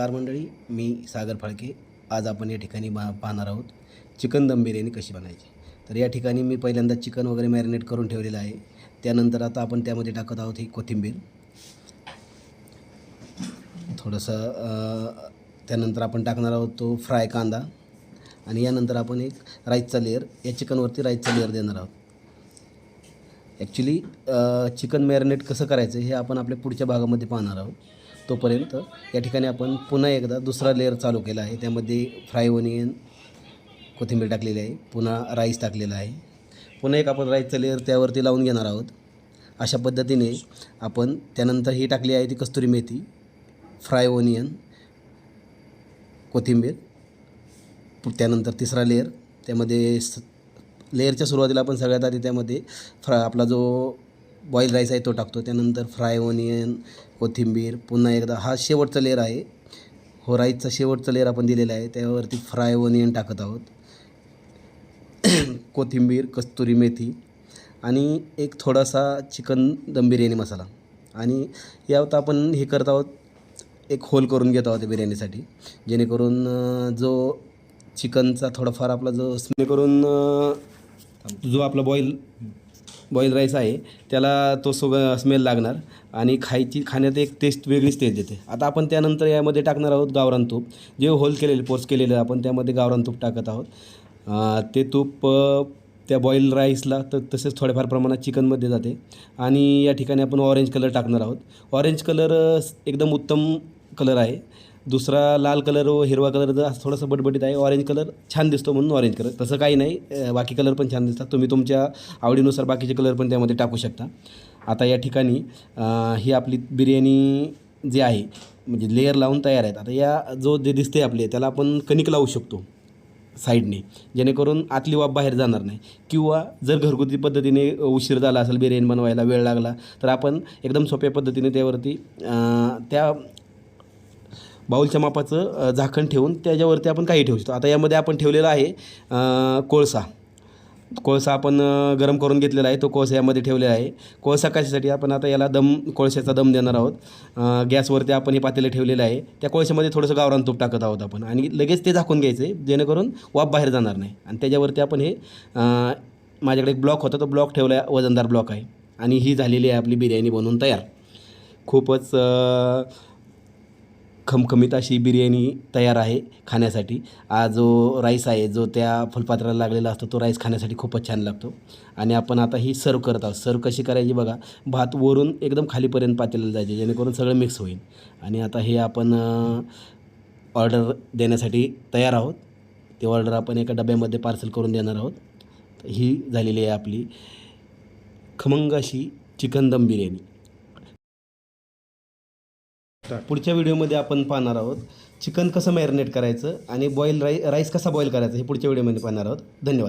Car मंडळी मी सागर फाळके. आज आपण या ठिकाणी बा पाहणार आहोत चिकन दम बिर्याणी कशी बनायची. तर या ठिकाणी मी पहिल्यांदा चिकन वगैरे मॅरिनेट करून ठेवलेलं आहे. त्यानंतर आता आपण त्यामध्ये टाकत आहोत ही कोथिंबीर. थोडंसं त्यानंतर आपण टाकणार आहोत तो फ्राय कांदा. आणि यानंतर आपण एक राईसचा लेअर या चिकनवरती राईसचा लेअर देणार आहोत. ॲक्च्युली चिकन मॅरिनेट कसं करायचं हे आपण आपल्या पुढच्या भागामध्ये पाहणार आहोत. तोपर्यंत या ठिकाणी आपण पुन्हा एकदा दुसरा लेअर चालू केला आहे. त्यामध्ये फ्राय ओनियन कोथिंबीर टाकलेली आहे. पुन्हा राईस टाकलेला आहे. पुन्हा एक आपण राईसचा लेअर त्यावरती लावून घेणार आहोत. अशा पद्धतीने आपण त्यानंतर ही टाकली आहे ती कस्तुरी मेथी फ्राय ओनियन कोथिंबीर. त्यानंतर तिसरा लेअर त्यामध्ये स लेअरच्या सुरुवातीला आपण सगळ्यात आधी त्यामध्ये फ्रा आपला जो बॉईल राईस आहे तो टाकतो. त्यानंतर फ्राय ओनियन कोथिंबीर पुन्हा एकदा हा शेवटचा लेअर आहे. हो राईसचा शेवटचा लेअर आपण दिलेला आहे. त्यावरती फ्राय ओनियन टाकत आहोत. कोथिंबीर कस्तुरी मेथी आणि एक थोडासा चिकन दम बिर्याणी मसाला. आणि यावत आपण हे करत आहोत एक होल करून घेत आहोत बिर्याणीसाठी. जेणेकरून जो चिकनचा थोडाफार आपला जो स्मे करून जो आपला बॉईल बॉईल राईस आहे त्याला तो सुग स्मेल लागणार आणि खायची खाण्यात एक टेस्ट वेगळीच टेस्ट देते. आता आपण त्यानंतर यामध्ये टाकणार आहोत गावरान तूप. जे होल केलेले पोर्स केलेलं आपण त्यामध्ये गावरान तूप टाकत आहोत. ते तूप त्या बॉईल राईसला तर तसेच थोड्याफार प्रमाणात चिकनमध्ये जाते. आणि या ठिकाणी आपण ऑरेंज कलर टाकणार आहोत. ऑरेंज कलर एकदम उत्तम कलर आहे. दुसरा लाल कलर व हिरवा कलर जर थोडासा बटबटीत आहे ऑरेंज कलर छान दिसतो म्हणून ऑरेंज कलर. तसं काही नाही बाकी कलर पण छान दिसतात. तुम्ही तुमच्या आवडीनुसार बाकीचे कलर पण त्यामध्ये टाकू शकता. आता या ठिकाणी ही आपली बिर्याणी जी आहे म्हणजे लेअर लावून तयार आहेत. आता या जो जे दिसते आपले त्याला आपण कणिक लावू शकतो साईडने. जेणेकरून आतली वाफ बाहेर जाणार नाही. किंवा जर घरगुती पद्धतीने उशीर झाला असेल बिर्याणी बनवायला वेळ लागला तर आपण एकदम सोप्या पद्धतीने त्यावरती त्या बाऊलच्या मापाचं झाकण ठेवून त्याच्यावरती आपण काही ठेवू शकतो. आता यामध्ये आपण ठेवलेला आहे कोळसा. कोळसा आपण गरम करून घेतलेला आहे तो कोळसा यामध्ये ठेवलेला आहे. कोळसा कशासाठी आपण आता याला दम कोळशाचा दम देणार आहोत? गॅसवरती आपण हे पातेलं ठेवलेलं आहे. त्या कोळशामध्ये थोडंसं गावरान तूप टाकत आहोत आपण आणि लगेच ते झाकून घ्यायचं आहे जेणेकरून वाफ बाहेर जाणार नाही. आणि त्याच्यावरती आपण हे माझ्याकडे एक ब्लॉक होता तो ब्लॉक ठेवला आहे वजनदार ब्लॉक आहे. आणि ही झालेली आहे आपली बिर्याणी बनवून तयार. खूपच खमखमीत अशी बिर्याणी तयार आहे खाण्यासाठी. हा जो राईस आहे जो त्या फुलपात्राला लागलेला असतो तो राईस खाण्यासाठी खूपच छान लागतो. आणि आपण आता ही सर्व करत आहोत. सर्व कशी करायची बघा भात वरून एकदम खालीपर्यंत पातेलं जायचे जेणेकरून सगळं मिक्स होईल. आणि आता हे आपण ऑर्डर देण्यासाठी तयार आहोत. ते ऑर्डर आपण एका डब्यामध्ये पार्सल करून देणार आहोत. ही झालेली आहे आपली खमंग अशी चिकन दम बिर्याणी. पुढच्या व्हिडिओमध्ये आपण पाहणार आहोत चिकन कसं मॅरिनेट करायचं आणि बॉईल राई राईस कसा बॉईल करायचा हे पुढच्या व्हिडिओमध्ये पाहणार आहोत. धन्यवाद.